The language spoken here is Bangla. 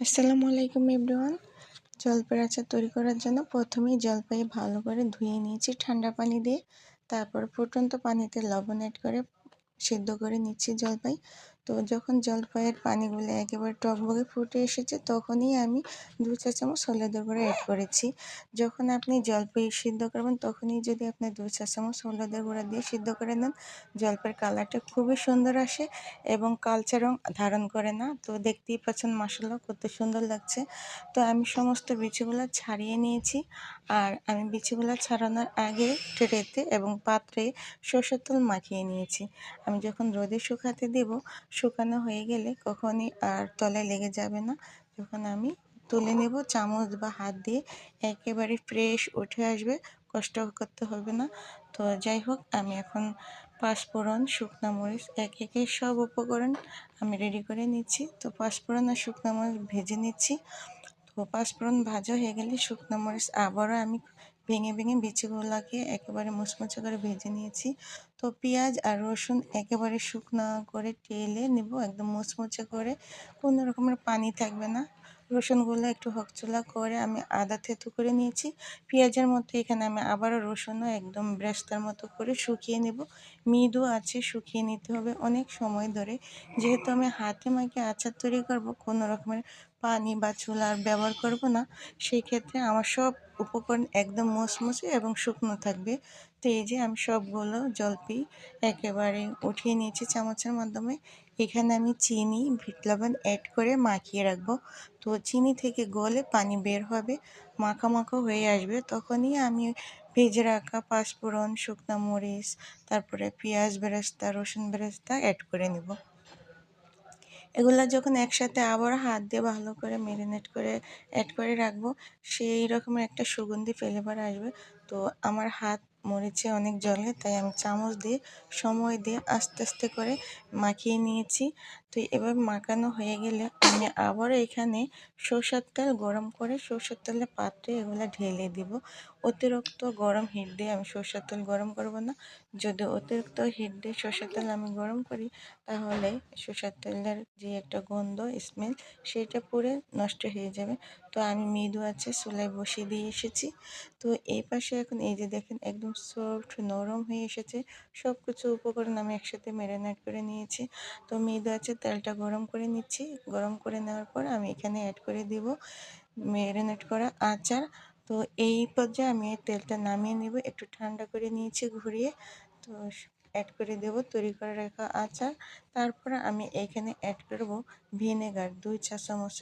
আসসালামু আলাইকুম এভরিওয়ান। জলপাই আচার তৈরি করার জন্য প্রথমেই জলপাই ভালো করে ধুয়ে নিয়েছি ঠান্ডা পানি দিয়ে। তারপর ফুটন্ত পানিতে লবণ অ্যাড করে সেদ্ধ করে নিচ্ছি জলপাই। তো যখন জলপাইয়ের পানিগুলো একেবারে টকবগে ফুটে এসেছে, তখনই আমি দু চা চামচ হলুদের গুঁড়ো অ্যাড করেছি। যখন আপনি জলপাই সিদ্ধ করবেন, তখনই যদি আপনি দু চা চামচ হলুদের গুঁড়া দিয়ে সিদ্ধ করে নেন, জলপাইয়ের কালারটা খুবই সুন্দর আসে এবং কালচে রং ধারণ করে না। তো দেখতেই পাচ্ছেন মশলা কত সুন্দর লাগছে। তো আমি সমস্ত বিচিগুলো ছাড়িয়ে নিয়েছি। আর আমি বিচিগুলো ছাড়ানোর আগে ট্রেতে এবং পাত্রে সরষের তেল মাখিয়ে নিয়েছি। আমি যখন রোদে শুকাতে দেব শুকানো হয়ে গেলে কখনই আর তলে লেগে যাবে না। যখন আমি তুলে নেব, চামচ বা হাত দিয়ে একেবারে ফ্রেশ উঠে আসবে, কষ্ট করতে হবে না। তো যাই হোক, আমি এখন পাঁচফোড়ন, শুকনো মরিচ, এক একে সব উপকরণ আমি রেডি করে নিচ্ছি। তো পাঁচফোড়ন আর শুকনো মরিচ ভেজে নিচ্ছি। তো পাঁচফোড়ন ভাজা হয়ে গেলে শুকনো মরিচ আবারও আমি ভেঙে ভেঙে বিচিগুলোকে একেবারে মুচমুচে করে ভেজে নিয়েছি। তো পেঁয়াজ আর রসুন একেবারে শুকনো করে টেলে নেব, একদম মুচমুচে করে। কোনো রকমের পানি থাকবে না। রসুনগুলো একটু হকচলা করে আমি আদা থেতু করে নিয়েছি। পেঁয়াজের মতো এখানে আমি আবারও রসুনও একদম ব্রেস্তার মতো করে শুকিয়ে নেব। মৃদু আছে, শুকিয়ে নিতে হবে অনেক সময় ধরে। যেহেতু আমি হাতে মাকে আচার তৈরি করব, কোনো রকমের পানি বা চুলার ব্যবহার করব না, সেই ক্ষেত্রে আমার সব উপকরণ একদম মচমচে এবং শুকনো থাকবে। তো এই যে আমি সবগুলো জলপি একেবারে উঠিয়ে নিয়েছি চামচের মাধ্যমে। এখানে আমি চিনি ভিট লবণ অ্যাড করে মাখিয়ে রাখব। তো চিনি থেকে গলে পানি বের হবে, মাখা মাখা হয়ে আসবে। তখনই আমি ভেজে রাখা পাঁচফোড়ন, শুকনো মরিচ, তারপরে পেঁয়াজ বেরেস্তা, রসুন বেরেস্তা অ্যাড করে নেব। এগুলো যখন একসাথে আবার হাত দিয়ে ভালো করে ম্যারিনেট করে অ্যাড করে রাখব, সেই রকমের একটা সুগন্ধি ফ্লেভার আসবে। তো আমার হাত মরিচে অনেক জলে, তাই আমি চামচ দিয়ে, সময় দিয়ে আস্তে আস্তে করে মাখিয়ে নিয়েছি। তো এবার মাখানো হয়ে গেলে আমি আবার এখানে সরষের তেল গরম করে সরষের তেলের পাত্রে এগুলো ঢেলে দিব। অতিরিক্ত গরম হিট দিয়ে আমি সরষের তেল গরম করব না। যদি অতিরিক্ত হিট দিয়ে সরষের তেল আমি গরম করি, তাহলে সরষের তেলের যে একটা গন্ধ স্মেল সেটা পুরে নষ্ট হয়ে যাবে। তো আমি মৃদু আছে চুলায় বসিয়ে দিয়ে এসেছি। তো এই পাশে এখন এই যে দেখেন, একদম সফট নরম হয়ে এসেছে। সব কিছু উপকরণ আমি একসাথে ম্যারিনেট করে নিয়েছি। তো মৃদু আছে তেলটা গরম করে নিচ্ছি। গরম করে নেওয়ার পর আমি এখানে অ্যাড করে দিব। ম্যারিনেট করা আচার। তো এই পর্যায়ে আমি তেলটা নামিয়ে নেব, একটু ঠান্ডা করে নিয়েছি ঘুরিয়ে। তো অ্যাড করে দেব তৈরি করে রাখা আচার। তারপর আমি এখানে অ্যাড করব ভিনেগার দুই চা চামচ